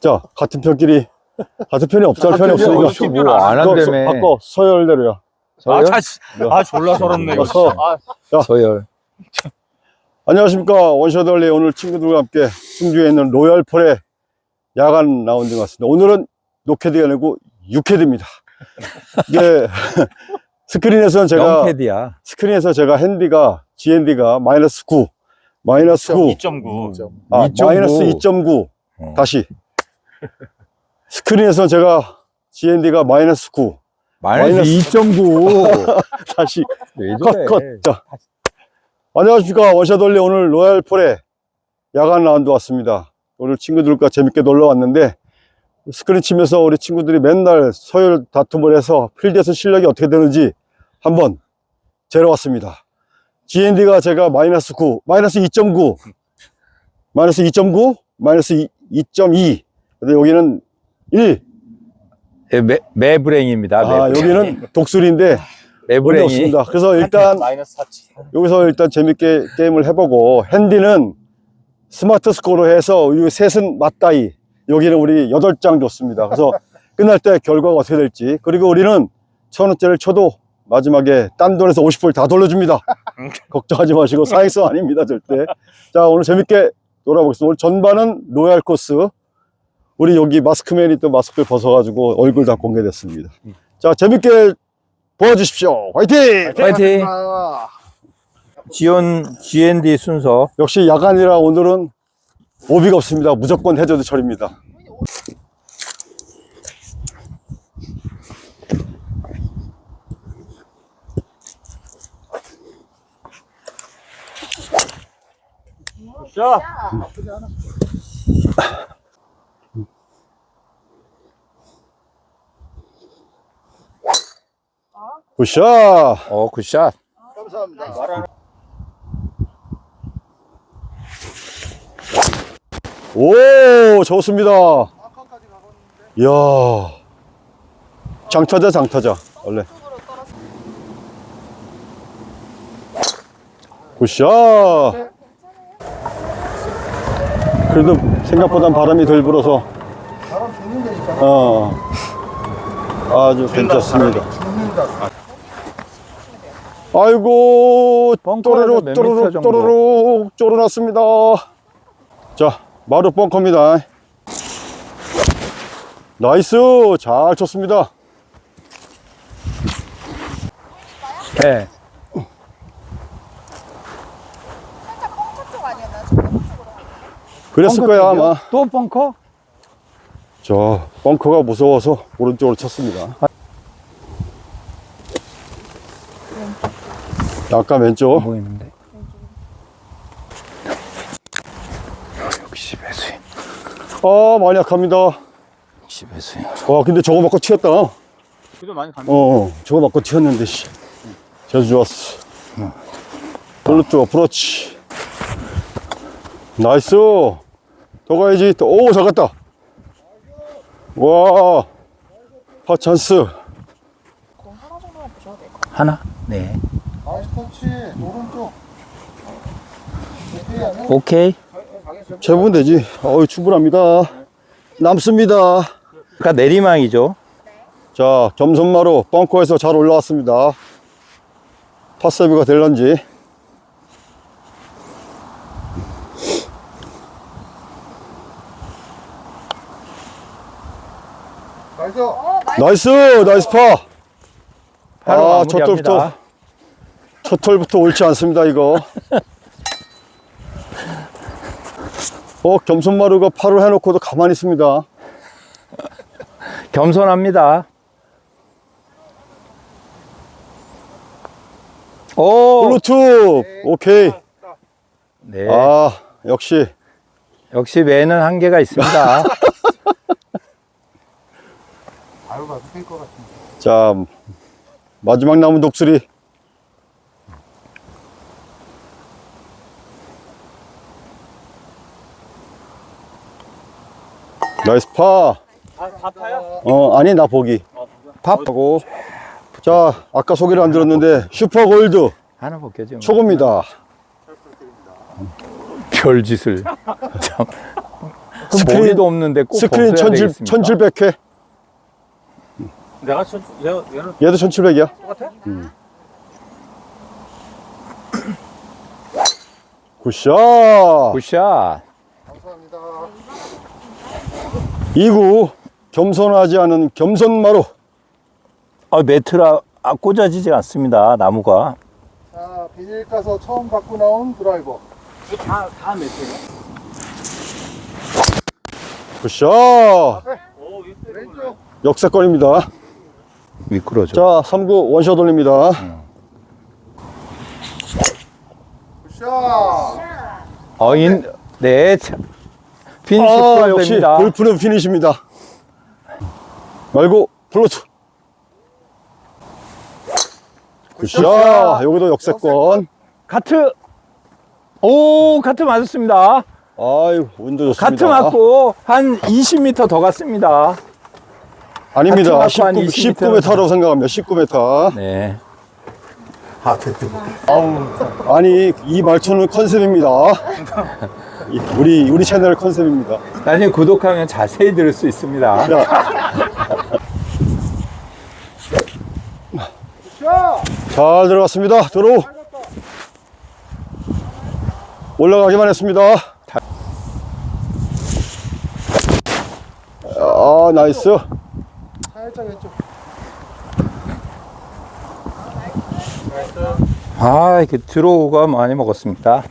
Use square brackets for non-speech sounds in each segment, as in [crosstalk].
자, 같은 편끼리, 같은 편이 없잖아, 편이 같은 편이 없으니까. 뭐안 그거 한다며. 서- 바꿔, 서열대로야. 아, 서열? 자, 씨. 아, 졸라 서럽네. 이거. 서. 아, 서열. 안녕하십니까. 원샷올리 오늘 친구들과 함께 충주에 있는 로얄폴에 야간 라운딩 왔습니다. 오늘은 노캐디가 아니고 유캐디입니다. 이게 [laughs] 스크린에서는 제가, 영패디야. 스크린에서 제가 핸디가, GND가 마이너스 9, 마이너스 9, 2.9. 아, 2.9. 마이너스 2.9. 어. 다시. 스크린에서 제가 GND가 마이너스 9. 마이너스 마이너스 2.9. [laughs] 다시 왜 컷, 저래? 컷. 자. 안녕하십니까. 원샷올리 오늘 로얄폴에 야간 라운드 왔습니다. 오늘 친구들과 재밌게 놀러 왔는데 스크린 치면서 우리 친구들이 맨날 서열 다툼을 해서 필드에서 실력이 어떻게 되는지 한번 재러 왔습니다. GND가 제가 마이너스 9, 마이너스 2.9, 마이너스 2.9, 마이너스 2.2. 근데 여기는 1. 예, 매, 매브랭입니다. 아, 매브랭. 여기는 독수리인데 매브랭이. 없습니다. 그래서 일단 마이너스 4치. 여기서 일단 재밌게 게임을 해보고 핸디는 스마트 스코어로 해서 이 셋은 맞다이 여기는 우리 8장 줬습니다 그래서 [laughs] 끝날 때 결과가 어떻게 될지 그리고 우리는 천 원짜리를 쳐도 마지막에 딴 돈에서 50불 다 돌려줍니다 [laughs] 걱정하지 마시고 사행성 아닙니다 절대 자 오늘 재밌게 놀아보겠습니다 오늘 전반은 로얄 코스 우리 여기 마스크맨이 또 마스크를 벗어가지고 얼굴 다 공개됐습니다 자 재밌게 보여주십시오 화이팅! 파이팅! 지온 GND 순서. 역시 야간이라 오늘은 오비가 없습니다. 무조건 해저드 처리입니다. 자, 굿샷! 어, 굿샷. 오, 좋습니다. 이야. 장타자, 장타자. 원래. 굿샷! 그래도 생각보단 바람이 덜 불어서. 어. 아주 괜찮습니다. 아이고, 또르륵, 정도? 또르륵, 쫄아났습니다. 자, 마루 벙커입니다. 나이스! 잘 쳤습니다. 네. 그랬을 거야? 아마. 또 벙커? 저, 벙커가 무서워서 오른쪽으로 쳤습니다. 약간 왼쪽. 보이는데. 역시 배수인. 아, 많이 약합니다. 역시 배수인. 와, 근데 저거 맞고 튀었다. 어, 그래도 많이 갔네. 어, 저거 맞고 튀었는데, 씨. 제주 좋았어. 볼루트 어프로치. 나이스. 더 가야지. 또, 오, 잘 갔다. 와, 파 찬스. 하나? 네. 나이스 터치 오른쪽 오케이. 재보면 되지. 어이, 충분합니다. 남습니다. 그러니까 내리막이죠. 자, 겸손마루 벙커에서 잘 올라왔습니다. 파세비가 될런지. 나이스 어, 나이스. 나이스! 파! 바로 아, 첫 마무 톨부터 옳지 않습니다, 이거. 어, 겸손마루가 팔을 해놓고도 가만히 있습니다. 겸손합니다. 오! 블루투! 오케이. 네. 아, 역시. 역시 매는 한계가 있습니다. 아유 봐도 될 것 같은데 자, 마지막 남은 독수리. 나이스 파. 아, 다 파요? 어, 아니, 나 보기. 팝하고. 자, 아까 소개를 안 들었는데, 슈퍼 골드 하나 벗겨져. 초고입니다. 별짓을. [laughs] 참. 그 스크린- 머리도 없는데 꼭 스크린 벗어야 1700, 되겠습니까? 1700회. 내가 천, 얘, 얘는 얘도 1700이야. 똑같아? 굿샷. 굿샷. 감사합니다. 2구. 겸손하지 않은 겸손마루. 아, 매트라 아, 꽂아지지 않습니다. 나무가. 자, 비닐 까서 처음 갖고 나온 드라이버. 다, 다 매트야? 굿샷. 왼쪽. 역세권입니다. 미끄러져. 자, 3구 원샷 올립니다. 굿샷. 어, 인, 네. 참. 피니시 아, 역시. 골프는 피니시입니다. 말고 플로트. 굿샷. 여기도 역세권. 카트. 오, 카트 맞았습니다. 아유, 운도 좋습니다. 카트 맞고 한 20m 더 갔습니다. 아닙니다. 카트 맞고 한 19, 20m 19m라고 생각합니다. 19m. 네. 아니, 이 말투는 컨셉입니다. 이- [laughs] 우리, 우리 채널 컨셉입니다. 나중에 구독하면 자세히 들을 수 있습니다. 잘 들어갔습니다. 들어. 올라가기만 했습니다. 아, 나이스. 살짝 왼쪽. 아, 이렇게 드로우가 많이 먹었습니다.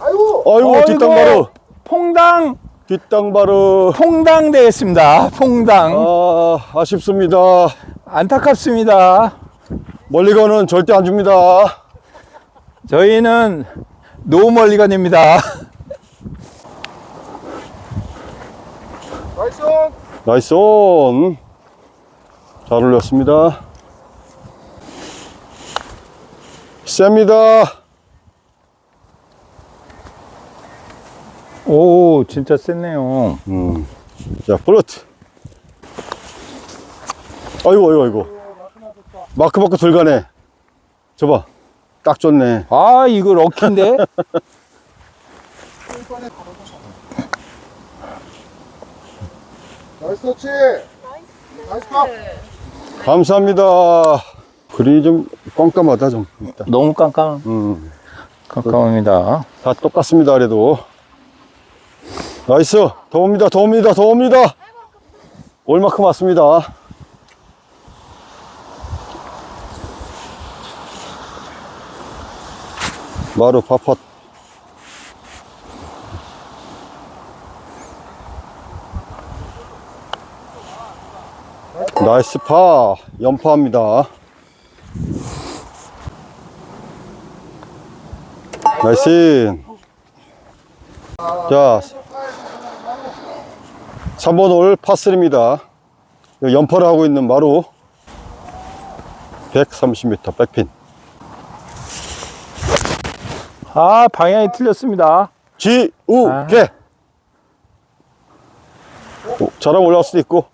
아이고. 아이고, 어이구. 뒷땅바로. 퐁당, 뒷땅바로. 퐁당 되겠습니다. 퐁당. 아, 아쉽습니다. 안타깝습니다. 멀리 가는 절대 안 줍니다. 저희는 노 멀리건입니다. 나이스. 나이스 온. 잘 올렸습니다. 셉니다. 오, 진짜 셌네요. 음. 자, 플로트. 아이고, 아이고, 아이고. 마크 받고 들어가네. 저봐. 딱 좋네. 아, 이거 럭키인데? [laughs] 나이스 터치. 나이스 컵. 감사합니다. 글이 좀 깜깜하다, 좀. 일단. 너무 깜깜, 음. 깜깜합니다. 다 똑같습니다, 그래도. 나이스. 더 옵니다, 더 옵니다, 더 옵니다. 올 만큼 왔습니다. 마루 파팟. 나이스 파. 연파합니다. 나이스. 자, 3번 홀 파3입니다. 연파를 하고 있는 마루. 130m 백핀. 아, 방향이 틀렸습니다. 지, 우, 아. 개. 어, 자랑 올라갈 수도 있고.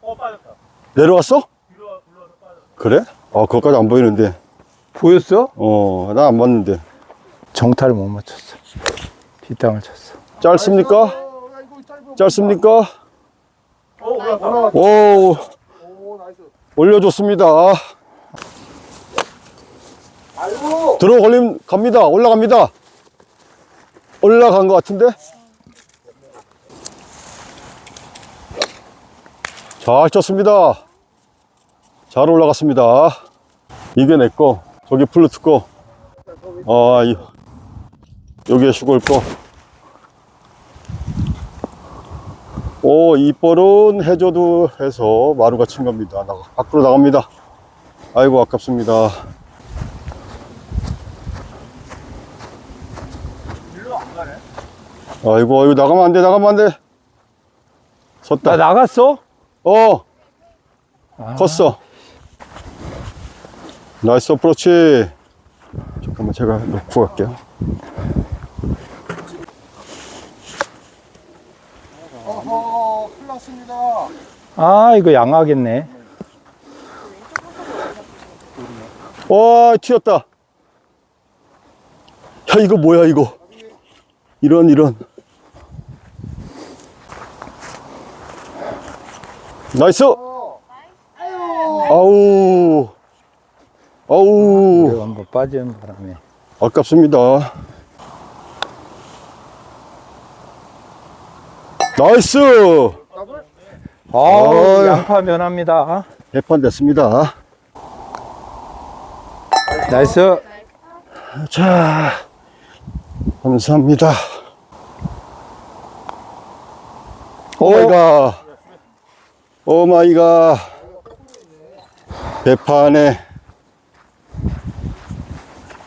어, 빠졌다. 내려왔어? 그래? 아, 그것까지 안 보이는데. 보였어? 어, 나 안 봤는데. 정타를 못 맞췄어. 뒷땅을 쳤어. 짧습니까? 짧습니까? 오, 오 나이스. 올려줬습니다. 들어 걸림 갑니다. 올라갑니다. 올라간 것 같은데? 잘 쳤습니다. 잘 올라갔습니다. 이게 내 거. 저기 플루트 거. 아, 이, 여기에 슈골 거. 오, 이 볼은 해줘도 해서 마루가 친 겁니다. 나, 밖으로 나갑니다. 아이고, 아깝습니다. 아이고, 이거 나가면 안 돼, 나가면 안 돼. 나 섰다. 나갔어? 어, 아, 컸어. 나이스 어프로치. 잠깐만, 제가 놓고 갈게요. 떴습니다. 아, 이거 양하겠네. 와, 튀었다. 야, 이거 뭐야, 이거. 이런, 이런. 나이스! 아우. 아우. 한번 빠지는 바람에. 아깝습니다. 나이스! 아. 양파 면합니다. 개판 됐습니다. 나이스. 자, 감사합니다. 오마이갓. 오마이갓. 배판에.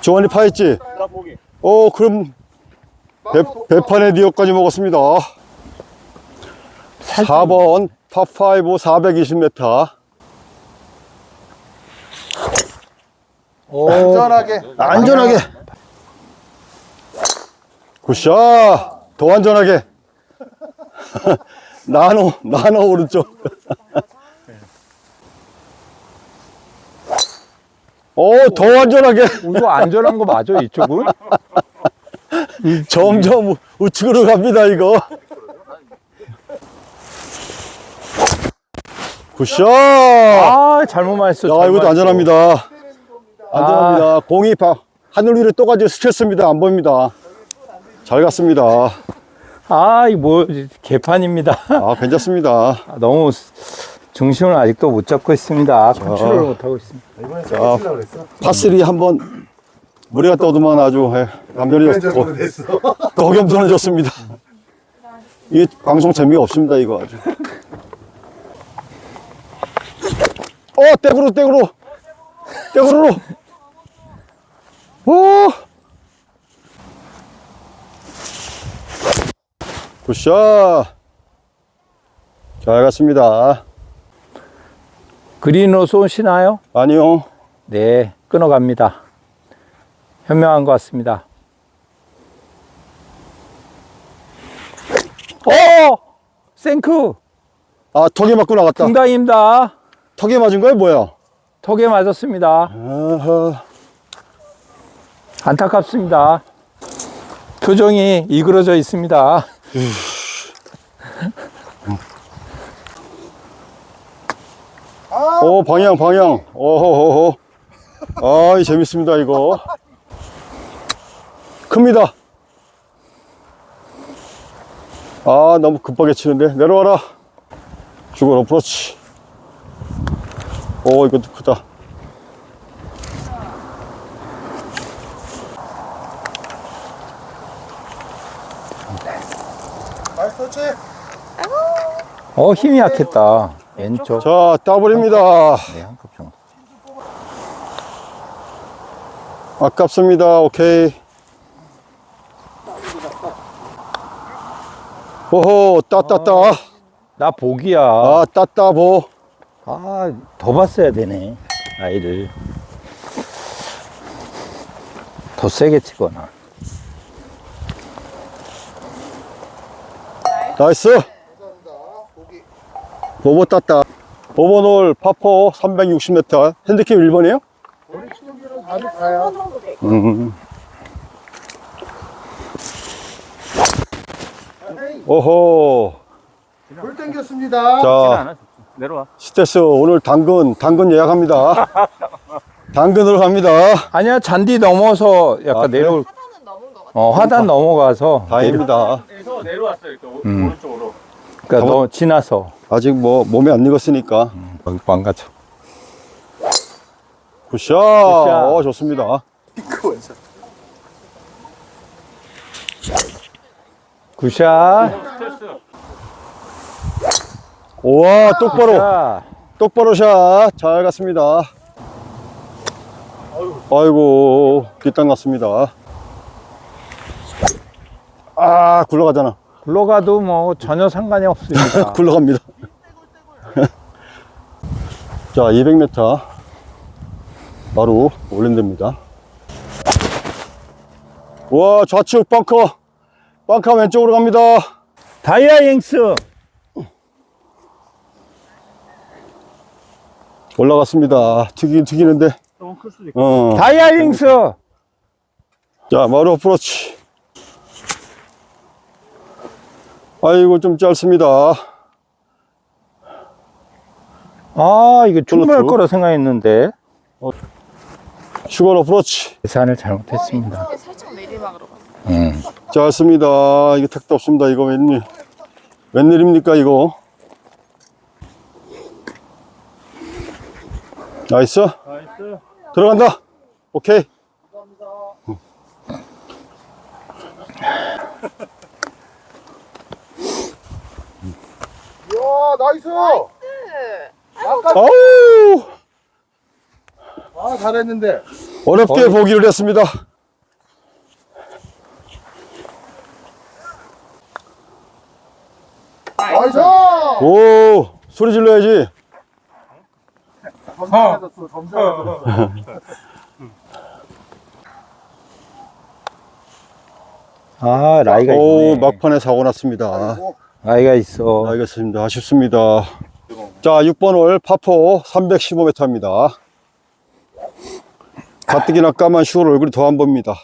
조원이 파했지? 나 보기. 오, 그럼 배, 배판에 니어까지 먹었습니다. 4번 파5 420m. 오, 안전하게. 안전하게. 굿샷. 더 안전하게. [laughs] 나노, 나노 오른쪽. 오, [laughs] 더 안전하게. 이거 안전한 거 맞아, 이쪽은? [laughs] 점점 우- 우측으로 갑니다, 이거. 굿샷. 아, 잘못 맞았어. 야, 잘못 이것도. 안전합니다. 안전합니다. 공이 바- 하늘 위로 떠가지고 스트레스입니다. 안 보입니다. 잘 갔습니다. 아, 이 뭐, 개판입니다. 아, 괜찮습니다. 아, 너무 중심을 아직도 못 잡고 있습니다. 컨트롤을 못 하고 있습니다. 이번에 자. 제가 치려고 그랬어. 파스리 한번 갔다 오더만 아주 예, 감별이 더, 됐어. 더 겸손해졌습니다. 이게 방송 재미가 없습니다, 이거 아주. 어, 떼구로, 떼구로. 떼구로. 오. 굿샷. 잘 갔습니다. 그린으로 쏘시나요? 아니요. 네, 끊어갑니다. 현명한 것 같습니다. 어! 생크! 아, 턱에 맞고 나갔다. 중단입니다. 턱에 맞은 거야, 뭐야? 턱에 맞았습니다. 아하. 안타깝습니다. 표정이 이그러져 있습니다. 오, 방향, 방향. 오호호호. 아이, 재밌습니다, 이거. 큽니다. 아, 너무 급하게 치는데. 내려와라. 죽어라, 그렇지. 오, 이것도 크다. 어, 힘이 약했다. 왼쪽. 자, 따블입니다. 네, 한컵 정도. 아깝습니다. 오케이. 오호, 따따따. 나 복이야. 아, 따따보. 아, 더 봤어야 되네. 아이를. 더 세게 치거나. 나이스. 보보 땄다. 보보놀 파포 360m. 핸드캡 1번이에요? 우리 친구들은 다들 가요. 음. 오호. 불 땡겼습니다. 자, 내려와. 스테스 오늘 당근, 당근 예약합니다. [laughs] 당근으로 갑니다. 아니야, 잔디 넘어서 약간 아, 그래? 내려올, 하단은 넘은 것 같아. 어, 하단 넘어가서. 다행입니다. 에서 내려왔어요. 이렇게 오- 음. 오른쪽으로. 그러니까 너 지나서. 아직 뭐 몸에 안 익었으니까. 여기 망가져. 굿샷. 어, 좋습니다. 굿샷. 우와, 똑바로. 자, 똑바로 샷. 잘 갔습니다. 아이고, 뒷땅 났습니다. 아, 굴러가잖아. 굴러가도 뭐 전혀 상관이 없습니다. [laughs] 굴러갑니다. 자, 200m. 바로 올린답니다. 와, 좌측 벙커. 벙커 왼쪽으로 갑니다. 다이아 잉스. 올라갔습니다. 튀기, 튀기는데. 조금 클 수도 있고. 어. 다이아잉스. 자, 마루 어프로치. 아이고, 좀 짧습니다. 아, 이거 충분할 플러트. 거라 생각했는데 슈거로 프로치. 계산을 잘못했습니다. 이쪽에 살짝 내리막으로 갔어. 음. 좋습니다. 이거 택도 없습니다. 이거 웬일, 웬일입니까, 이거? 나이스. 나이스. 들어간다. 오케이. 이야, 나이스! 아까, 아우! 아, 잘했는데. 어렵게 보기를 했습니다. 나이스! 오, 소리 질러야지. 점잖아졌어, 점잖아졌어. 아, 라이가 오, 있네. 막판에 사고 났습니다. 아이고, 라이가 있어. 알겠습니다. 아쉽습니다. 자, 6번 홀 파포 315m입니다. 가뜩이나 까만 슈월 얼굴이 더안 보입니다.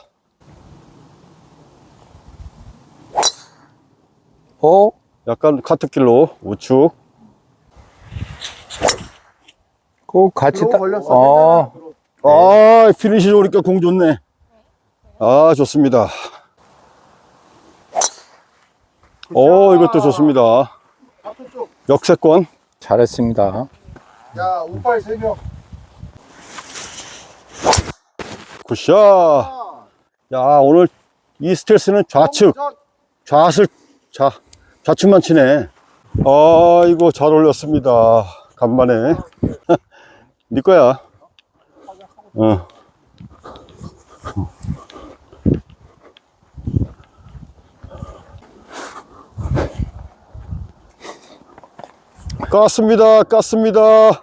어? 약간 카트길로 우측. 꼭 같이 따. 걸렸어. 어, 괜찮아. 아, 피니시 좋으니까 공 좋네. 아, 좋습니다. 오, 이것도 좋습니다. 역세권. 잘했습니다. 야, 우빨 3명. 굿샷. 야, 오늘 이 스텔스는 좌측, 좌슬, 좌, 좌측만 치네. 아, 이거 잘 올렸습니다. 간만에. 네 거야. 어. 깠습니다. 깠습니다.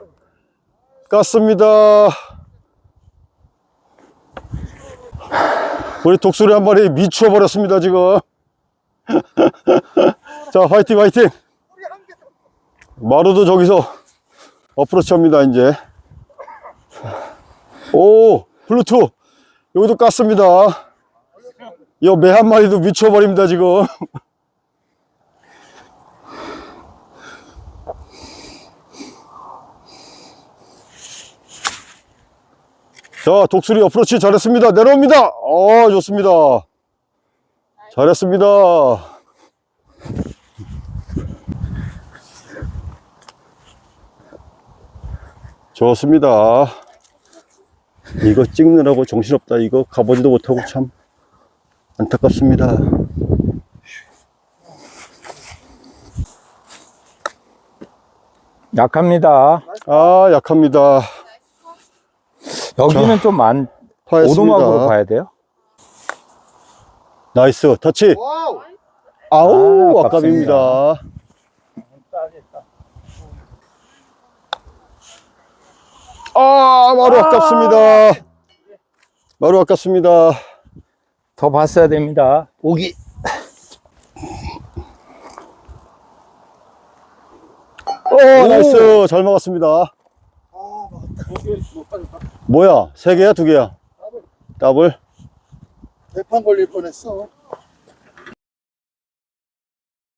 깠습니다. 우리 독수리 한 마리 미쳐 버렸습니다, 지금. [laughs] 자, 화이팅, 화이팅! 마루도 저기서 어프로치 합니다, 이제. 오, 블루투. 여기도 깠습니다. 이매한 마리도 미쳐버립니다, 지금. [laughs] 자, 독수리 어프로치 잘했습니다. 내려옵니다. 어, 좋습니다. 잘했습니다. 좋습니다. 이거 찍느라고 정신없다. 이거 가보지도 못하고 참 안타깝습니다. 약합니다. 아, 약합니다. 여기는 좀 안, 파했습니다. 오도막으로 봐야 돼요? 나이스. 터치. 와우! 아우, 아, 아깝입니다. 아, 마루 아깝습니다. 마루 아깝습니다. 더 봤어야 됩니다. 오기. 오, 나이스. 잘. 아, 못 빠졌다. 뭐야? 세 개야? 두 개야? 더블? 대판 걸릴 뻔했어.